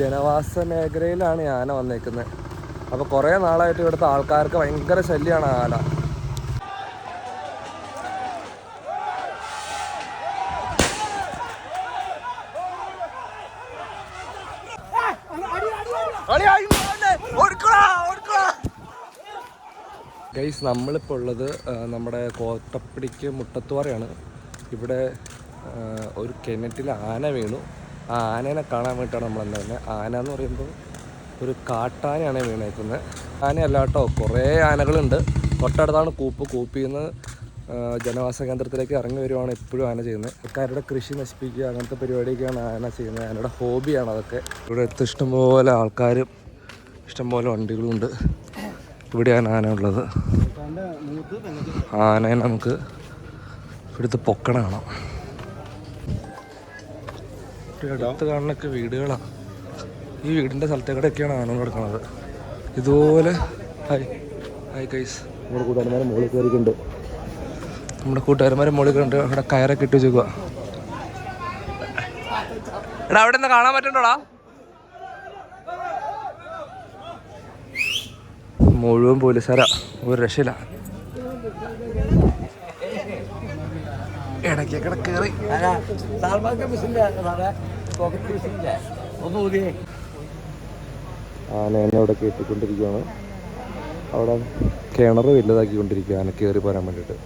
ജനവാസ മേഖലയിലാണ് ആന വന്നേക്കുന്നത് അപ്പോൾ കുറേ നാളായിട്ട് ഇവിടുത്തെ ആൾക്കാർക്ക് ഭയങ്കര ശല്യമാണ് ആന ഗൈസ് നമ്മളിപ്പോൾ ഉള്ളത് നമ്മുടെ കോട്ടപ്പടിക്ക് മുട്ടത്തുവാറയാണ്. ഇവിടെ ഒരു കിണറ്റിൽ ആന വീണു. ആ ആനേനെ കാണാൻ വേണ്ടിയിട്ടാണ് നമ്മൾ എന്താ ആന എന്ന് പറയുമ്പോൾ ഒരു കാട്ടാനയാണ് വീണേക്കുന്നത്. ആനയല്ല കേട്ടോ കുറേ ആനകളുണ്ട്. തൊട്ടടുത്താണ് കൂപ്പ്. കൂപ്പിൽ നിന്ന് ജനവാസ കേന്ദ്രത്തിലേക്ക് ഇറങ്ങി വരുവാണ് എപ്പോഴും ആന ചെയ്യുന്നത്. ആൾക്കാരുടെ കൃഷി നശിപ്പിക്കുക അങ്ങനത്തെ പരിപാടിയൊക്കെയാണ് ആന ചെയ്യുന്നത്. ആനയുടെ ഹോബിയാണ് അതൊക്കെ. ഇവിടെ അടുത്ത് ഇഷ്ടംപോലെ ആൾക്കാരും ഇഷ്ടംപോലെ വണ്ടികളുമുണ്ട് ഇവിടെയാണ് ആന ഉള്ളത്. ആനയെ നമുക്ക് ഇവിടുത്തെ പൊക്കണ കാണാം. അടുത്ത് കാണുന്നൊക്കെ വീടുകളാണ് ഈ വീടിന്റെ സ്ഥലത്തേക്കൂടെയൊക്കെയാണ് ആണുങ്ങൾ കിടക്കുന്നത്. ഇതുപോലെ ഹായ് ഹായ് കൈസ് നമ്മുടെ കൂട്ടുകാരന്മാരെ മുകളിൽ കയറിയിട്ടുണ്ട്. നമ്മുടെ കൂട്ടുകാരന്മാരെ മുകളിൽ കണ്ട് അവിടെ കയറൊക്കെ ഇട്ട് വെച്ചേക്കുക എടാ അവിടെ നിന്ന് കാണാൻ പറ്റണ്ടോടാ? മുഴുവൻ പോലീസുകാരാ. ഒരു രക്ഷയില്ല. ഇടയ്ക്കൊക്കെ കയറി. ആനേനെ അവിടെ കയറ്റിക്കൊണ്ടിരിക്കുകയാണ്. അവിടെ കിണർ വലുതാക്കിക്കൊണ്ടിരിക്കുക ആന കയറി പോരാൻ വേണ്ടിയിട്ട്.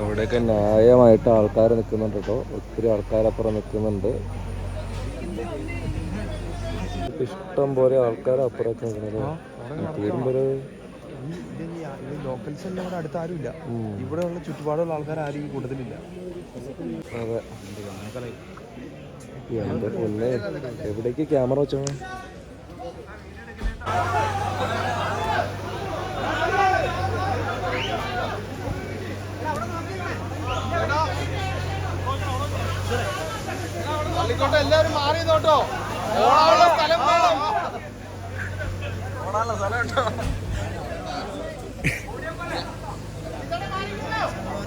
അവിടെയൊക്കെ ന്യായമായിട്ട് ആൾക്കാർ നിൽക്കുന്നുണ്ട് കേട്ടോ. ഒത്തിരി ആൾക്കാരപ്പുറം നിൽക്കുന്നുണ്ട്. ഇഷ്ടം പോലെ ആൾക്കാർ അപ്പുറത്ത് നിൽക്കുന്നത് തീരുമ്പോൾ ലോക്കൽസ് എല്ലാം ഇവിടെ അടുത്ത് ആരുമില്ല. ഇവിടെയുള്ള ചുറ്റുപാടുള്ള ആൾക്കാർ ആരും ഈ കൂട്ടത്തിലില്ല. അതെ. എന്റെ പൊന്നെ. എവിടേക്ക് ക്യാമറ വെച്ചോ എല്ലാവരും മാറി നോട്ടോ ഓടാനുള്ള സ്ഥലം വേണം.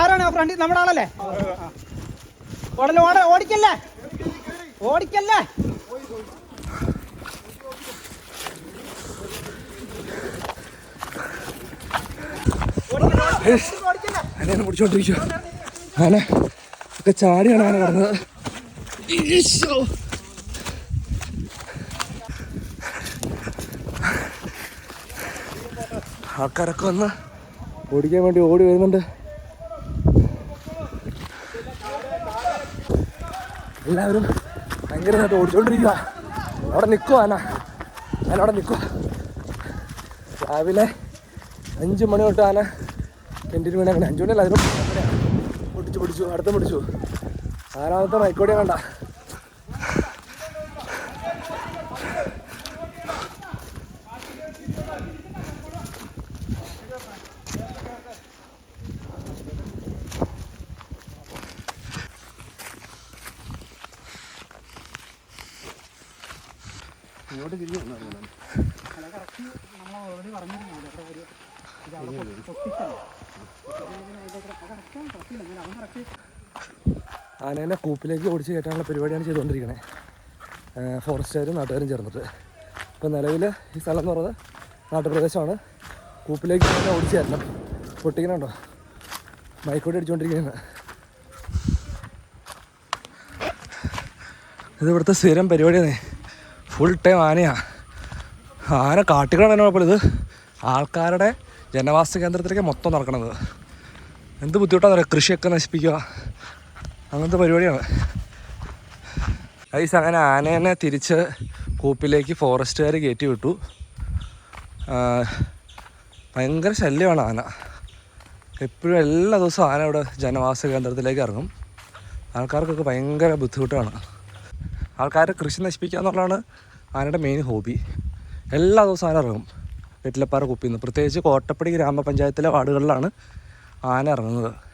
ആരാണ് ഫ്രണ്ട്? നമ്മുടെ ആളല്ലേ? ഓടല ഓട ഓടിക്കല്ലേ? ഓടിക്കല്ലേ? ആനേനെ പിടിച്ചോണ്ടിരിക്കുക ആന ഒക്കെ ചാടിയാണ് ആന പറഞ്ഞത്. ആൾക്കാരൊക്കെ വന്ന് ഓടിക്കാൻ വേണ്ടി ഓടി വരുന്നുണ്ട്. എല്ലാവരും ഭയങ്കരമായിട്ട് ഓടിച്ചോണ്ടിരിക്കുക അവിടെ നിൽക്കുക ആന ഞാനവിടെ നിൽക്കുക രാവിലെ അഞ്ച് മണി തൊട്ട് ആന കെന്റിന് വീണ അങ്ങനെ അഞ്ചു മണിയല്ല. അതിനും പൊട്ടിച്ചു പിടിച്ചു അടുത്ത പിടിച്ചു. ആറാമത്തെ മൈക്കോടിയ കണ്ട. ഇങ്ങോട്ട് തിരിഞ്ഞു വന്നു ആനേനെ കൂപ്പിലേക്ക് ഓടിച്ച് കയറ്റാനുള്ള പരിപാടിയാണ് ചെയ്തുകൊണ്ടിരിക്കണേ. ഫോറസ്റ്റുകാരും നാട്ടുകാരും ചേർന്നിട്ട്. ഇപ്പോൾ നിലവിൽ ഈ സ്ഥലം എന്ന് പറയുന്നത് നാട്ടുപ്രദേശമാണ്. കൂപ്പിലേക്ക് തന്നെ ഓടിച്ച് കയറ്റണം. പൊട്ടിക്കണുണ്ടോ? മൈക്കോട്ട് അടിച്ചുകൊണ്ടിരിക്കുകയാണ് ഇത് ഇവിടുത്തെ സ്ഥിരം പരിപാടിയാണ്. ഫുൾ ടൈം ആനയാണ് ആന കാട്ടുകളാണ് കുഴപ്പമില്ല. ഇത് ആൾക്കാരുടെ ജനവാസ കേന്ദ്രത്തിലേക്ക് മൊത്തം നടക്കണത്. എന്ത് ബുദ്ധിമുട്ടാണെന്ന് പറയാം കൃഷിയൊക്കെ നശിപ്പിക്കുക. അങ്ങനത്തെ പരിപാടിയാണ്. ഐസ് അങ്ങനെ ആനേനെ തിരിച്ച് കൂപ്പിലേക്ക് ഫോറസ്റ്റുകാർ കയറ്റി വിട്ടു. ഭയങ്കര ശല്യമാണ് ആന. എപ്പോഴും എല്ലാ ദിവസവും ആന ഇവിടെ ജനവാസ കേന്ദ്രത്തിലേക്ക് ഇറങ്ങും. ആൾക്കാർക്കൊക്കെ ഭയങ്കര ബുദ്ധിമുട്ടാണ്. ആൾക്കാരെ കൃഷി നശിപ്പിക്കുക എന്നുള്ളതാണ് ആനയുടെ മെയിൻ ഹോബി എല്ലാ ദിവസവും ആന ഇറങ്ങും. വെറ്റിലപ്പാറ കുപ്പിയിൽ നിന്ന്. പ്രത്യേകിച്ച് കോട്ടപ്പടി ഗ്രാമപഞ്ചായത്തിലെ വാർഡുകളിലാണ് ആന ഇറങ്ങുന്നത്.